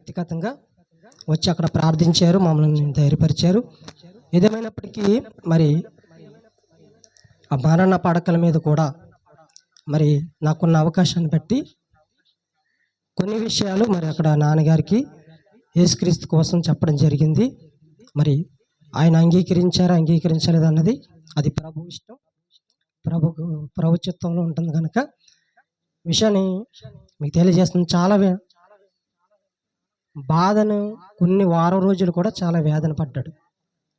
వ్యక్తిగతంగా వచ్చి అక్కడ ప్రార్థించారు మమ్మల్ని ధైర్యపరిచారు ఏదేమైనప్పటికీ మరి ఆ మరణ పడకల మీద కూడా మరి నాకున్న అవకాశాన్ని బట్టి కొన్ని విషయాలు మరి అక్కడ నాన్నగారికి యేసుక్రీస్తు కోసం చెప్పడం జరిగింది. మరి ఆయన అంగీకరించారా అంగీకరించలేదు అన్నది అది ప్రభు ఇష్టం. ప్రభు ప్రభుత్వంలో ఉంటుంది కనుక విషయాన్ని మీకు తెలియజేస్తుంది చాలా బాధను కొన్ని వారం రోజులు కూడా చాలా వేదన పడ్డాడు.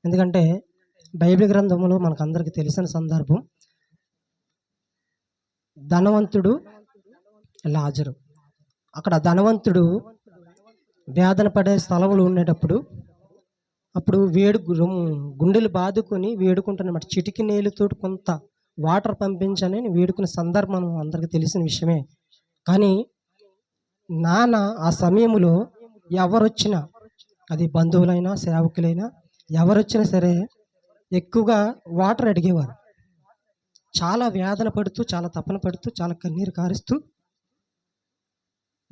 ఎందుకంటే బైబిల్ గ్రంథంలో మనకు అందరికీ తెలిసిన సందర్భం ధనవంతుడు లాజరు. అక్కడ ధనవంతుడు వేదన పడే స్థలంలో ఉండేటప్పుడు అప్పుడు వేడు గుండెలు బాదుకొని వేడుకుంటున్నమాట. చిటికి నీళ్ళతో కొంత వాటర్ పంపించని వేడుకున్న సందర్భం అందరికీ తెలిసిన విషయమే. కానీ నాన్న ఆ సమయంలో ఎవరొచ్చినా అది బంధువులైనా సేవకులైనా ఎవరొచ్చినా సరే ఎక్కువగా వాటర్ అడిగేవారు. చాలా వేదన పడుతూ చాలా తపన పడుతూ చాలా కన్నీరు కారుస్తూ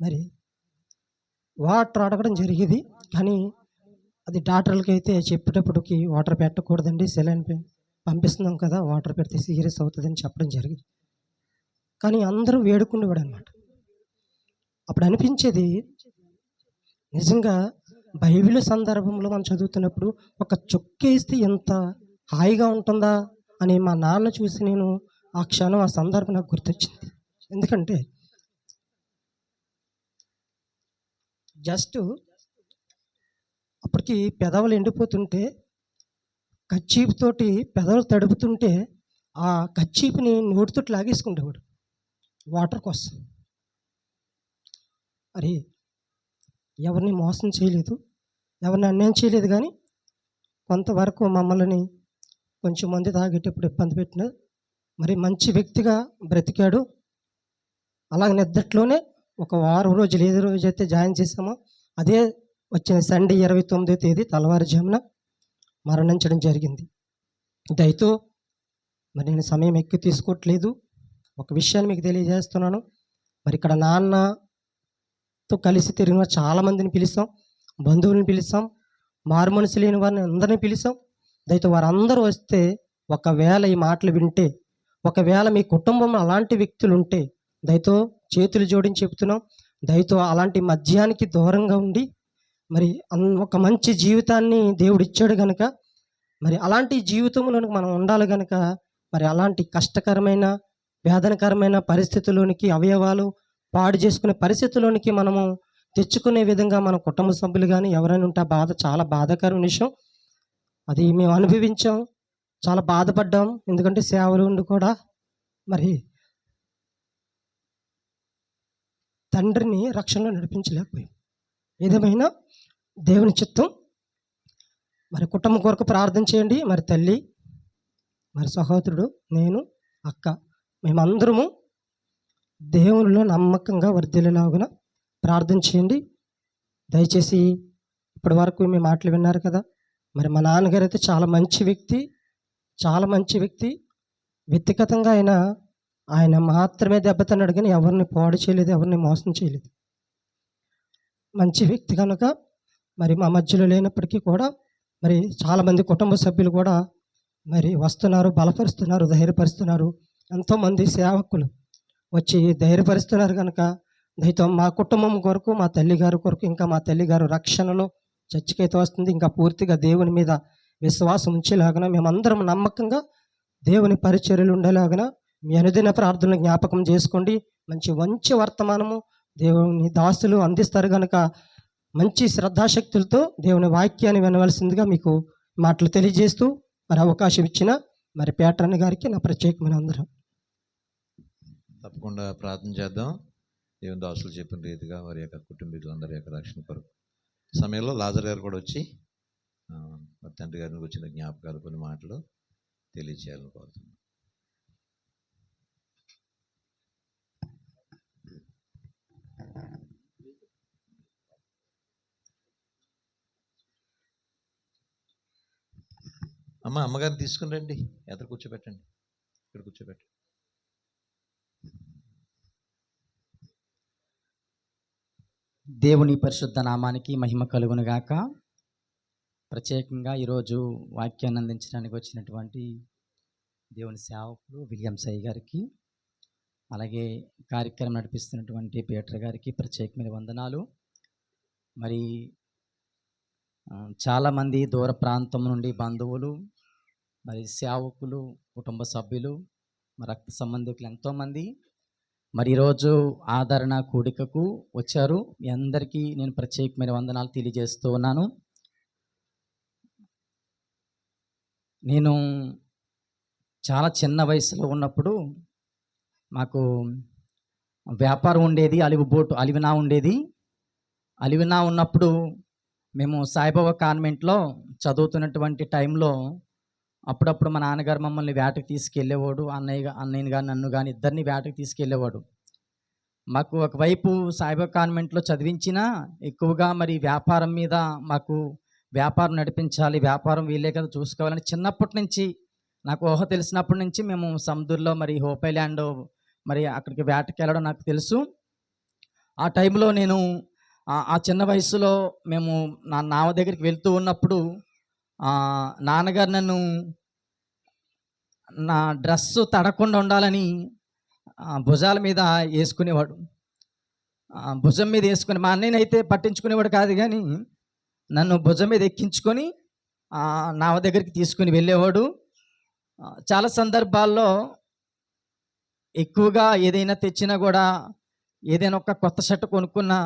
మరి వాటర్ అడగడం జరిగేది. కానీ అది డాక్టర్లకి అయితే చెప్పేటప్పటికి వాటర్ పెట్టకూడదండి సెలైన్ పంపిస్తున్నాం కదా వాటర్ పెడితే సీరియస్ అవుతుందని చెప్పడం జరిగింది. కానీ అందరూ వేడుకునేవాడు అనమాట అప్పుడు అనిపించేది నిజంగా బైబిల్ సందర్భంలో మనం చదువుతున్నప్పుడు ఒక చుక్కేస్తే ఎంత హాయిగా ఉంటుందా అని మా నాన్న చూసి నేను ఆ క్షణం ఆ సందర్భం నాకు గుర్తొచ్చింది. ఎందుకంటే జస్ట్ అప్పటికి పెదవులు ఎండిపోతుంటే కచ్చీపుతోటి పెదవులు తడుపుతుంటే ఆ కచ్చీపుని నోటితోటి లాగేసుకుంటేవాడు వాటర్ కోసం. అరే ఎవరిని మోసం చేయలేదు ఎవరిని అన్యాయం చేయలేదు కానీ కొంతవరకు మమ్మల్ని కొంచెం మంది తాగేటప్పుడు ఇబ్బంది పెట్టిన మరి మంచి వ్యక్తిగా బ్రతికాడు. అలాగే నిద్దట్లోనే ఒక వారం రోజులు ఏది రోజు అయితే జాయిన్ చేసామో అదే వచ్చిన సండే ఇరవై తొమ్మిదో తేదీ తెల్లవారుజామున మరణించడం జరిగింది. దయతో మరి నేను సమయం ఎక్కువ తీసుకోవట్లేదు. ఒక విషయాన్ని మీకు తెలియజేస్తున్నాను. మరి ఇక్కడ నాన్న తో కలిసి తిరిగిన చాలా చాలామందిని పిలుస్తాం బంధువులను పిలుస్తాం మారు మనసు లేని వారిని అందరినీ పిలిచాం దయతో వారందరూ వస్తే ఒకవేళ ఈ మాటలు వింటే ఒకవేళ మీ కుటుంబంలో అలాంటి వ్యక్తులు ఉంటే దయతో చేతులు జోడించి చెప్తున్నాం దయతో అలాంటి మద్యానికి దూరంగా ఉండి మరి అన్- ఒక మంచి జీవితాన్ని దేవుడు ఇచ్చాడు కనుక మరి అలాంటి జీవితంలో మనం ఉండాలి కనుక మరి అలాంటి కష్టకరమైన వేదనకరమైన పరిస్థితుల్లోనికి అవయవాలు పాడు చేసుకునే పరిస్థితుల్లోనికి మనము తెచ్చుకునే విధంగా మన కుటుంబ సభ్యులు కానీ ఎవరైనా ఉంటే బాధ చాలా బాధాకరమైన విషయం. అది మేము అనుభవించాం. చాలా బాధపడ్డాం. ఎందుకంటే సేవలు ఉండి కూడా మరి తండ్రిని రక్షణలో నడిపించలేకపోయాం. ఏదేమైనా దేవుని చిత్తం. మరి కుటుంబం కొరకు ప్రార్థన చేయండి. మరి తల్లి మరి సహోదరుడు నేను అక్క మేమందరము దేవునిలో నమ్మకంగా వర్ధిల్లినాగున ప్రార్థన చేయండి. దయచేసి ఇప్పటి వరకు మీ మాటలు విన్నారు కదా మరి మా నాన్నగారు అయితే చాలా మంచి వ్యక్తి చాలా మంచి వ్యక్తి. వ్యక్తిగతంగా ఆయన ఆయన మాత్రమే దెబ్బతిన్నాడు కానీ ఎవరిని పాడు చేయలేదు ఎవరిని మోసం చేయలేదు. మంచి వ్యక్తి కనుక మరి మా మధ్యలో లేనప్పటికీ కూడా మరి చాలామంది కుటుంబ సభ్యులు కూడా మరి వస్తున్నారు బలపరుస్తున్నారు ధైర్యపరుస్తున్నారు. ఎంతోమంది సేవకులు వచ్చి ధైర్యపరుస్తున్నారు కనుక దయతో మా కుటుంబం కొరకు మా తల్లిగారు కొరకు ఇంకా మా తల్లిగారు రక్షణలో చర్చికైతే వస్తుంది. ఇంకా పూర్తిగా దేవుని మీద విశ్వాసం ఉంచేలాగన మేమందరం నమ్మకంగా దేవుని పరిచర్యలు ఉండేలాగన మీ అనుదిన ప్రార్థనలు జ్ఞాపకం చేసుకోండి. మంచి మంచి వర్తమానము దేవుని దాసులు అందిస్తారు కనుక మంచి శ్రద్ధాశక్తులతో దేవుని వాక్యాన్ని వినవలసిందిగా మీకు మాటలు తెలియజేస్తూ మరి అవకాశం ఇచ్చిన మరి పేట్రన్ గారికి నా ప్రత్యేకమైన అందరం తప్పకుండా ప్రార్థన చేద్దాం. దేవుని దాసులు చెప్పిన రీతిగా వారి యొక్క కుటుంబీకులందరి యొక్క రక్షణ కొరకు. సమయంలో లాజర్ గారు కూడా వచ్చి మా తండ్రి గారిని వచ్చిన జ్ఞాపకాలు కొన్ని మాటలు తెలియచేయాలని కోరుతున్నాను అమ్మ అమ్మగారిని తీసుకుని రండి. ఎదురు కూర్చోబెట్టండి. ఇక్కడ కూర్చోబెట్టండి. దేవుని పరిశుద్ధ నామానికి మహిమ కలుగును గాక ప్రత్యేకంగా ఈరోజు వాక్యాన్ని అందించడానికి వచ్చినటువంటి దేవుని సేవకులు విలియం సై గారికి అలాగే కార్యక్రమం నడిపిస్తున్నటువంటి పీటర్ గారికి ప్రత్యేకమైన వందనాలు. మరి చాలామంది దూర ప్రాంతం నుండి బంధువులు మరి సేవకులు కుటుంబ సభ్యులు రక్త సంబంధికులు ఎంతోమంది మరి ఈరోజు ఆదరణ కూడికకు వచ్చారు. మీ అందరికీ నేను ప్రత్యేకమైన వందనాలు తెలియజేస్తూ ఉన్నాను. నేను చాలా చిన్న వయసులో ఉన్నప్పుడు మాకు వ్యాపారం ఉండేది అలివి బోటు అలివినా ఉండేది. అలివినా ఉన్నప్పుడు మేము సాయిబాబా కాన్వెంట్లో చదువుతున్నటువంటి టైంలో అప్పుడప్పుడు మా నాన్నగారు మమ్మల్ని వేటకి తీసుకెళ్ళేవాడు అన్నయ్య అన్నయ్యని కానీ నన్ను కానీ ఇద్దరిని వేటకి తీసుకెళ్ళేవాడు. మాకు ఒకవైపు సాయిబాబా కాన్వెంట్లో చదివించినా ఎక్కువగా మరి వ్యాపారం మీద మాకు వ్యాపారం నడిపించాలి వ్యాపారం వీళ్ళే కదా చూసుకోవాలని చిన్నప్పటి నుంచి నాకు ఊహ తెలిసినప్పటి నుంచి మేము సముద్రంలో మరి హోపైల్యాండ్ మరి అక్కడికి వేటకి వెళ్ళడం నాకు తెలుసు. ఆ టైంలో నేను ఆ- చిన్న వయసులో మేము నా నావ దగ్గరికి వెళ్తూ ఉన్నప్పుడు నాన్నగారు నన్ను నా డ్రెస్సు తడకుండా ఉండాలని భుజాల మీద వేసుకునేవాడు. భుజం మీద వేసుకుని మా అన్నయ్య అయితే పట్టించుకునేవాడు కాదు కానీ నన్ను భుజం మీద ఎక్కించుకొని నా దగ్గరికి తీసుకుని వెళ్ళేవాడు. చాలా సందర్భాల్లో ఎక్కువగా ఏదైనా తెచ్చినా కూడా ఏదైనా ఒక కొత్త షర్ట్ కొనుక్కున్నా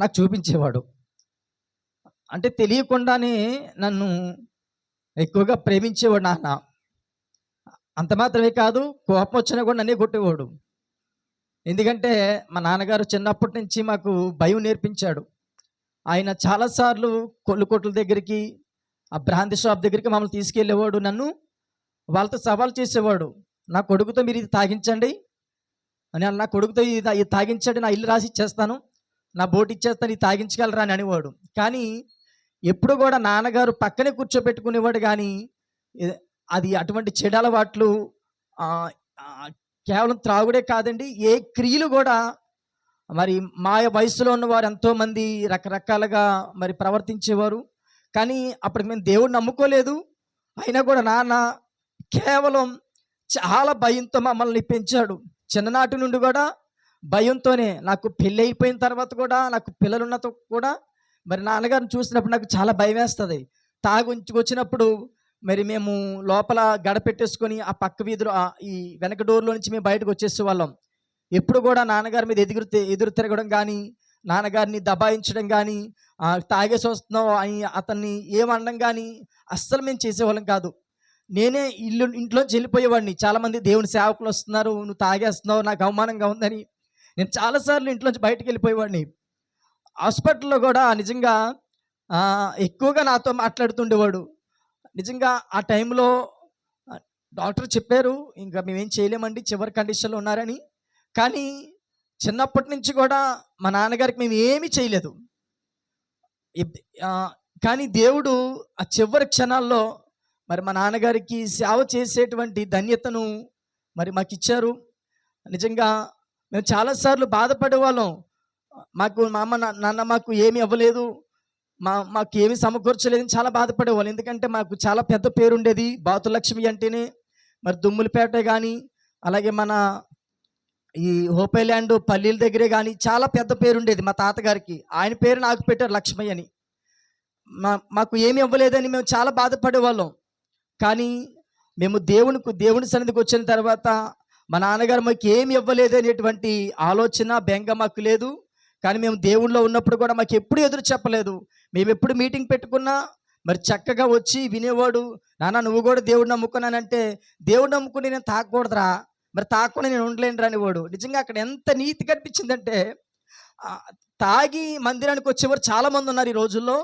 నాకు చూపించేవాడు. అంటే తెలియకుండానే నన్ను ఎక్కువగా ప్రేమించేవాడు నాన్న అంత మాత్రమే కాదు కోపం వచ్చినా కూడా నన్నే కొట్టేవాడు. ఎందుకంటే మా నాన్నగారు చిన్నప్పటి నుంచి మాకు భయం నేర్పించాడు. ఆయన చాలాసార్లు కొల్లు కొట్ల దగ్గరికి ఆ బ్రాంతి షాప్ దగ్గరికి మమ్మల్ని తీసుకెళ్ళేవాడు నన్ను. వాళ్ళతో సవాల్ చేసేవాడు. నా కొడుకుతో మీరు ఇది తాగించండి. అని నా కొడుకుతో ఇది తాగించండి నా ఇల్లు రాసి ఇచ్చేస్తాను. నా బోట్ ఇచ్చేస్తాను ఇది తాగించగలరా? అని అనేవాడు. కానీ ఎప్పుడు కూడా నాన్నగారు పక్కనే కూర్చోబెట్టుకునేవాడు కానీ అది అటువంటి చెడు అలవాట్లు కేవలం త్రాగుడే కాదండి ఏ క్రియలు కూడా మరి మాయ వయసులో ఉన్నవారు ఎంతోమంది రకరకాలుగా మరి ప్రవర్తించేవారు. కానీ అప్పటికి మేము దేవుడిని నమ్ముకోలేదు. అయినా కూడా నాన్న కేవలం చాలా భయంతో మమ్మల్ని పెంచాడు. చిన్ననాటి నుండి కూడా భయంతోనే నాకు పెళ్ళి అయిపోయిన తర్వాత కూడా నాకు పిల్లలున్నతో కూడా మరి నాన్నగారిని చూసినప్పుడు నాకు చాలా భయం వేస్తుంది తాగుంచి వచ్చినప్పుడు మరి మేము లోపల గడ పెట్టేసుకొని ఆ పక్క వీధిలో ఈ వెనక డోర్లో నుంచి మేము బయటకు వచ్చేసే వాళ్ళం. ఎప్పుడు కూడా నాన్నగారి మీద ఎదురు ఎదురు తిరగడం కానీ నాన్నగారిని దబాయించడం కానీ తాగేసి వస్తున్నావు అని అతన్ని ఏమనడం కానీ అస్సలు మేము చేసేవాళ్ళం కాదు. నేనే ఇల్లు ఇంట్లోంచి వెళ్ళిపోయేవాడిని. చాలామంది దేవుని సేవకులు వస్తున్నారు నువ్వు తాగేస్తున్నావు నాకు అవమానంగా ఉందని. నేను చాలాసార్లు ఇంట్లోంచి బయటకు వెళ్ళిపోయేవాడిని. హాస్పిటల్లో కూడా నిజంగా ఎక్కువగా నాతో మాట్లాడుతుండేవాడు. నిజంగా ఆ టైంలో డాక్టర్ చెప్పారు ఇంకా మేమేం చేయలేమండి చివరి కండిషన్లో ఉన్నారని. కానీ చిన్నప్పటి నుంచి కూడా మా నాన్నగారికి మేము ఏమీ చేయలేదు. కానీ దేవుడు ఆ చివరి క్షణాల్లో మరి మా నాన్నగారికి సేవ చేసేటువంటి ధన్యతను మరి మాకు ఇచ్చారు నిజంగా మేము చాలాసార్లు బాధపడేవాళ్ళం మాకు మా అమ్మ నాన్న మాకు ఏమీ ఇవ్వలేదు మా మాకు ఏమీ సమకూర్చలేదని చాలా బాధపడేవాళ్ళు. ఎందుకంటే మాకు చాలా పెద్ద పేరు ఉండేది బాతులక్ష్మి అంటేనే. మరి దుమ్ములపేట కానీ అలాగే మన ఈ హోపేల్యాండ్ పల్లీల దగ్గరే కానీ చాలా పెద్ద పేరు ఉండేది మా తాతగారికి. ఆయన పేరు నాకు పెట్టారు లక్ష్మయ్య అని. మా మాకు ఏమి ఇవ్వలేదని మేము చాలా బాధపడేవాళ్ళం. కానీ మేము దేవునికి దేవుని సన్నిధికి వచ్చిన తర్వాత మా నాన్నగారు మాకు ఏమి ఇవ్వలేదు అనేటువంటి ఆలోచన బెంగ మాకు లేదు. కానీ మేము దేవుళ్ళో ఉన్నప్పుడు కూడా మాకు ఎప్పుడు ఎదురు చెప్పలేదు. మేము ఎప్పుడు మీటింగ్ పెట్టుకున్నా మరి చక్కగా వచ్చి వినేవాడు నాన్న నువ్వు కూడా దేవుడు నమ్ముకున్నానంటే దేవుడు నమ్ముకుని నేను తాకూడదురా మరి తాకుండా నేను ఉండలేను రానివాడు నిజంగా అక్కడ ఎంత నీతి కనిపించిందంటే తాగి మందిరానికి వచ్చేవారు చాలా మంది ఉన్నారు ఈ రోజుల్లో.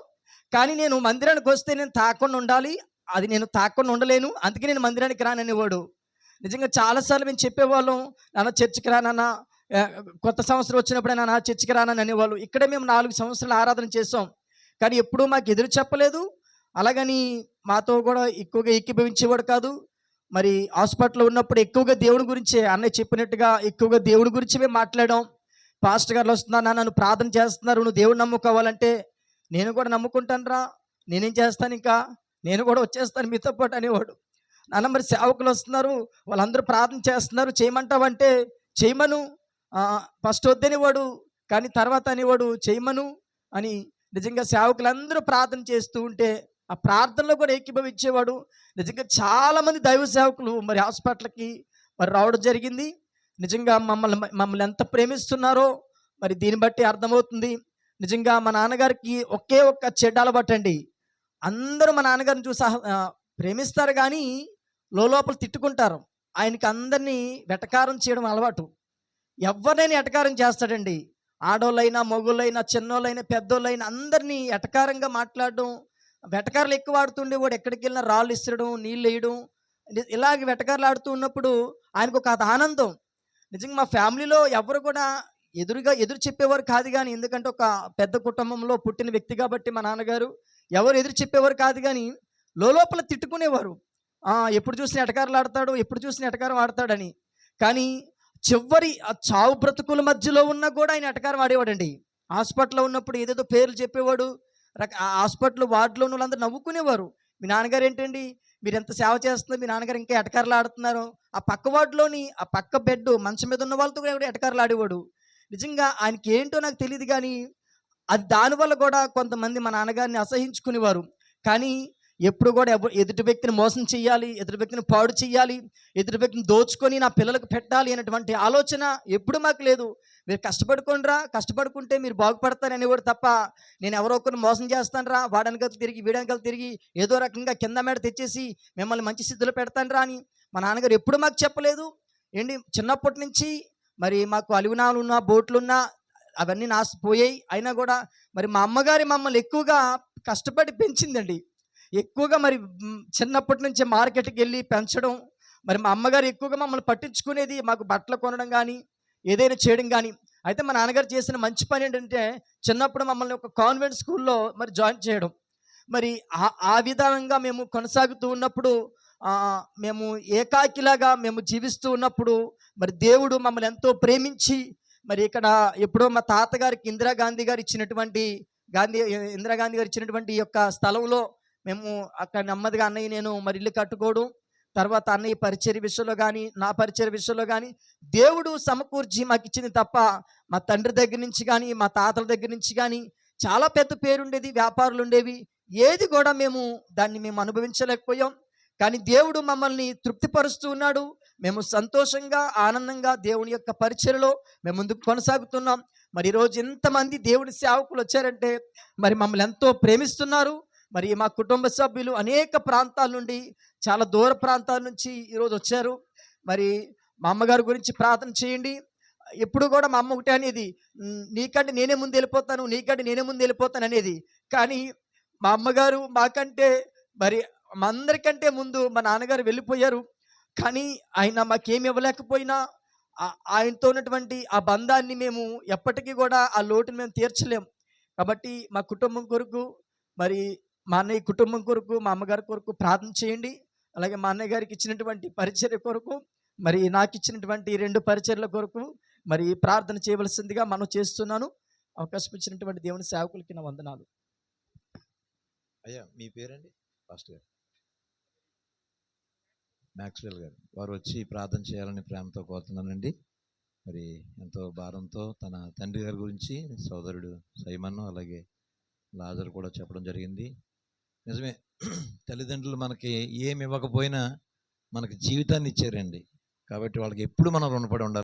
కానీ నేను మందిరానికి వస్తే నేను తాకుండా ఉండాలి అది నేను తాకుండా ఉండలేను అందుకే నేను మందిరానికి రాననేవాడు. నిజంగా చాలాసార్లు మేము చెప్పేవాళ్ళం నాన్న చర్చికి రానన్నా కొత్త సంవత్సరం వచ్చినప్పుడే నాన్న చర్చికి రానని అనేవాళ్ళు. ఇక్కడే మేము నాలుగు సంవత్సరాలు ఆరాధన చేసాం కానీ ఎప్పుడూ మాకు ఎదురు చెప్పలేదు. అలాగని మాతో కూడా ఎక్కువగా ఏకీభవించేవాడు కాదు. మరి హాస్పిటల్లో ఉన్నప్పుడు ఎక్కువగా దేవుడి గురించే అన్నయ్య చెప్పినట్టుగా ఎక్కువగా దేవుడి గురించి మేము మాట్లాడాం. పాస్టర్ గారు వస్తున్నా నన్ను ప్రార్థన చేస్తున్నారు నువ్వు దేవుడు నమ్ముకోవాలంటే నేను కూడా నమ్ముకుంటాను రా నేనేం చేస్తాను ఇంకా? నేను కూడా వచ్చేస్తాను మీతో పాటు అనేవాడు. నాన్న మరి సేవకులు వస్తున్నారు వాళ్ళందరూ ప్రార్థన చేస్తున్నారు చేయమంటావంటే చేయమను. ఫస్ట్ వద్దనివాడు కానీ తర్వాత అనేవాడు చేయమను అని నిజంగా సేవకులందరూ ప్రార్థన చేస్తూ ఉంటే ఆ ప్రార్థనలో కూడా ఏకీభవించేవాడు. నిజంగా చాలామంది దైవ సేవకులు మరి హాస్పిటల్కి మరి రావడం జరిగింది. నిజంగా మమ్మల్ని మమ్మల్ని ఎంత ప్రేమిస్తున్నారో మరి దీన్ని బట్టి అర్థమవుతుంది. నిజంగా మా నాన్నగారికి ఒకే ఒక్క చెడ్డ అలవాటు అందరూ మా నాన్నగారిని చూసి ప్రేమిస్తారు కానీ లోపల తిట్టుకుంటారు. ఆయనకి అందరినీ వెటకారం చేయడం అలవాటు. ఎవరినైనా ఎటకారం చేస్తాడండి. ఆడోళ్ళైనా మొగుళ్ళైనా చిన్నోళ్ళైనా పెద్దోళ్ళైనా అందరినీ ఎటకారంగా మాట్లాడడం వెటకారులు ఎక్కువ ఆడుతుండే వాడు ఎక్కడికి వెళ్ళినా రాళ్ళు ఇస్తడం నీళ్ళు వేయడం ఇలాగ వెటకారులు ఆడుతూ ఉన్నప్పుడు ఆయనకు ఒక ఆనందం. నిజంగా మా ఫ్యామిలీలో ఎవరు కూడా ఎదురుగా ఎదురు చెప్పేవారు కాదు కానీ ఎందుకంటే ఒక పెద్ద కుటుంబంలో పుట్టిన వ్యక్తి కాబట్టి మా నాన్నగారు ఎవరు ఎదురు చెప్పేవారు కాదు కానీ లోపల తిట్టుకునేవారు. ఎప్పుడు చూసిన ఎటకారులు ఆడతాడు ఎప్పుడు చూసిన ఎటకారం ఆడతాడని. కానీ చివరి ఆ చావు బ్రతుకుల మధ్యలో ఉన్నా కూడా ఆయన ఎటకారం ఆడేవాడండి. హాస్పిటల్లో ఉన్నప్పుడు ఏదేదో పేర్లు చెప్పేవాడు ఆ హాస్పిటల్ వార్డులో ఉన్న వాళ్ళందరూ నవ్వుకునేవారు. మీ నాన్నగారు ఏంటండి? మీరు ఎంత సేవ చేస్తున్నారు మీ నాన్నగారు ఇంకా ఎటకారులు ఆడుతున్నారు. ఆ పక్క వార్డులోని ఆ పక్క బెడ్ మంచం మీద ఉన్న వాళ్ళతో కూడా ఎటకారులు ఆడేవాడు. నిజంగా ఆయనకి ఏంటో నాకు తెలియదు కానీ అది దానివల్ల కూడా కొంతమంది మా నాన్నగారిని అసహించుకునేవారు. కానీ ఎప్పుడు కూడా ఎదుటి వ్యక్తిని మోసం చేయాలి ఎదుటి వ్యక్తిని పాడు చేయాలి ఎదుటి వ్యక్తిని దోచుకొని నా పిల్లలకు పెట్టాలి అనేటువంటి ఆలోచన ఎప్పుడు మాకు లేదు. మీరు కష్టపడుకోండిరా కష్టపడుకుంటే మీరు బాగుపడతారని కూడా తప్ప నేను ఎవరో ఒకరిని మోసం చేస్తానరా వాడనకలు తిరిగి వీడనకలు తిరిగి ఏదో రకంగా కింద మేడ తెచ్చేసి మిమ్మల్ని మంచి స్థితిలో పెడతానరా అని మా నాన్నగారు ఎప్పుడు మాకు చెప్పలేదు. ఏంటి? చిన్నప్పటి నుంచి మరి మాకు అలివినాలు ఉన్నా బోట్లున్నా అవన్నీ నాసిపోయాయి అయినా కూడా మరి మా అమ్మగారి మమ్మల్ని ఎక్కువగా కష్టపడి పెంచిందండి. ఎక్కువగా మరి చిన్నప్పటి నుంచి మార్కెట్కి వెళ్ళి పెంచడం మరి మా అమ్మగారు ఎక్కువగా మమ్మల్ని పట్టించుకునేది మాకు బట్టలు కొనడం కానీ ఏదైనా చేయడం కానీ అయితే మా నాన్నగారు చేసిన మంచి పని ఏంటంటే చిన్నప్పుడు మమ్మల్ని ఒక కాన్వెంట్ స్కూల్లో మరి జాయిన్ చేయడం. మరి ఆ ఆ విధానంగా మేము కొనసాగుతూ ఉన్నప్పుడు మేము ఏకాకిలాగా మేము జీవిస్తూ ఉన్నప్పుడు మరి దేవుడు మమ్మల్ని ఎంతో ప్రేమించి మరి ఇక్కడ ఎప్పుడో మా తాతగారికి ఇందిరాగాంధీ గారు ఇచ్చినటువంటి గాంధీ ఇందిరాగాంధీ గారు ఇచ్చినటువంటి యొక్క స్థలంలో మేము అక్కడ నెమ్మదిగా అన్నయ్య నేను మరి ఇల్లు కట్టుకోవడం తర్వాత అన్నయ్య పరిచయ విషయంలో కానీ నా పరిచయ విషయంలో కానీ దేవుడు సమకూర్చి మాకు ఇచ్చింది తప్ప మా తండ్రి దగ్గర నుంచి కానీ మా తాతల దగ్గర నుంచి కానీ చాలా పెద్ద పేరుండేది వ్యాపారులు ఉండేవి. ఏది కూడా మేము దాన్ని మేము అనుభవించలేకపోయాం. కానీ దేవుడు మమ్మల్ని తృప్తిపరుస్తూ ఉన్నాడు. మేము సంతోషంగా ఆనందంగా దేవుని యొక్క పరిచయలో మేము ముందుకు కొనసాగుతున్నాం. మరి ఈరోజు ఎంతమంది దేవుడి సేవకులు వచ్చారంటే మరి మమ్మల్ని ఎంతో ప్రేమిస్తున్నారు. మరి మా కుటుంబ సభ్యులు అనేక ప్రాంతాల నుండి చాలా దూర ప్రాంతాల నుంచి ఈరోజు వచ్చారు. మరి మా అమ్మగారి గురించి ప్రార్థన చేయండి. ఎప్పుడు కూడా మా అమ్మ ఒకటే అనేది నీకంటే నేనే ముందు వెళ్ళిపోతాను నీకంటే నేనే ముందు వెళ్ళిపోతాను అనేది. కానీ మా అమ్మగారు మాకంటే మరి మా అందరికంటే ముందు మా నాన్నగారు వెళ్ళిపోయారు. కానీ ఆయన మాకేమి ఇవ్వలేకపోయినా ఆయనతో ఉన్నటువంటి ఆ బంధాన్ని మేము ఎప్పటికీ కూడా ఆ లోటుని మేము తీర్చలేం. కాబట్టి మా కుటుంబం కొరకు మరి మా అన్నయ్య కుటుంబం కొరకు మా అమ్మగారి కొరకు ప్రార్థన చేయండి. అలాగే మా అన్నయ్య గారికి ఇచ్చినటువంటి పరిచర్య కొరకు మరి నాకు ఇచ్చినటువంటి ఈ రెండు పరిచర్ల కొరకు మరి ప్రార్థన చేయవలసిందిగా మనం చేస్తున్నాను. అవకాశం ఇచ్చినటువంటి దేవుని సేవకులకి నా వందనాలు. అయ్యా మీ పేరండి? ఫాస్ట్ గారు. మ్యాక్స్వెల్ గారు. వారు వచ్చి ప్రార్థన చేయాలని ప్రేమతో కోరుతున్నానండి. మరి ఎంతో భారంతో తన తండ్రి గారి గురించి సోదరుడు సైమన్ అలాగే లాజర్ కూడా చెప్పడం జరిగింది. నిజమే. తల్లిదండ్రులు మనకి ఏమి ఇవ్వకపోయినా మనకి జీవితాన్ని ఇచ్చారండి. కాబట్టి వాళ్ళకి ఎప్పుడు మనం రుణపడి ఉండాలి.